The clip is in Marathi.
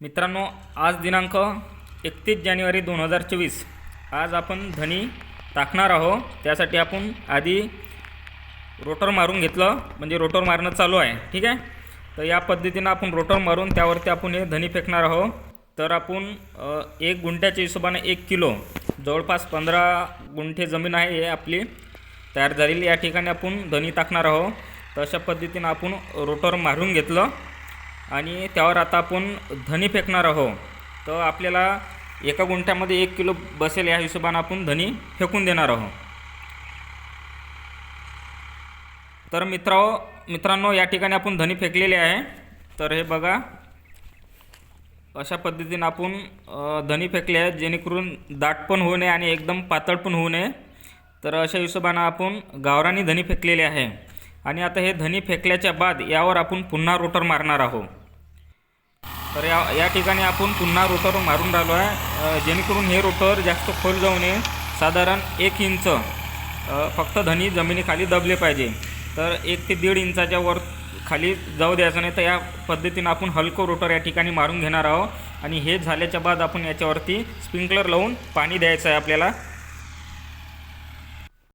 मित्रांनो आज दिनांक एकतीस जानेवारी दोन हजार चोवीस. आज आपण धनी टाकणार आहोत. त्यासाठी आपण आधी रोटर मारून घेतलं म्हणजे रोटर मारणं चालू आहे. ठीक आहे? तर या पद्धतीनं आपण रोटर मारून त्यावरती आपण हे धनी फेकणार आहोत. तर आपण एक गुंठ्याच्या हिशोबाने एक किलो जवळपास पंधरा गुंठे जमीन आहे हे आपली तयार झालेली. या ठिकाणी आपण धनी टाकणार आहोत. तर अशा पद्धतीनं आपण रोटर मारून घेतलं. आणि त्यावर आता आपण धनी फेकणार आहोत. तर आपल्याला एका गुंठ्यामध्ये एक किलो बसेल या हिशोबानं आपण धनी फेकून देणार आहोत. तर मित्रा मित्रांनो या ठिकाणी आपण धनी फेकलेले आहे. तर हे बघा अशा पद्धतीनं आपण धनी फेकले आहेत जेणेकरून दाट पण होऊ नये आणि एकदम पातळ पण होऊ नये. तर अशा हिशोबानं आपण गावरानी धनी फेकलेले आहे. आणि आता हे धनी फेकल्याच्या बाद यावर आपण पुन्हा रोटर मारणार आहोत. तर या या ठिकाणी आपण पुन्हा रोटर मारून राहिलो आहे. जेणेकरून हे रोटर जास्त खोल जाऊ नये. साधारण एक इंच. फक्त धनी जमिनीखाली दबले पाहिजे. तर एक ते दीड इंचाच्या वर खाली जाऊ द्यायचं नाही तर या पद्धतीनं आपण हलकं रोटर या ठिकाणी मारून घेणार आहोत. आणि हे झाल्याच्या बाद आपण याच्यावरती स्प्रिंकलर लावून पाणी द्यायचं आहे आपल्याला.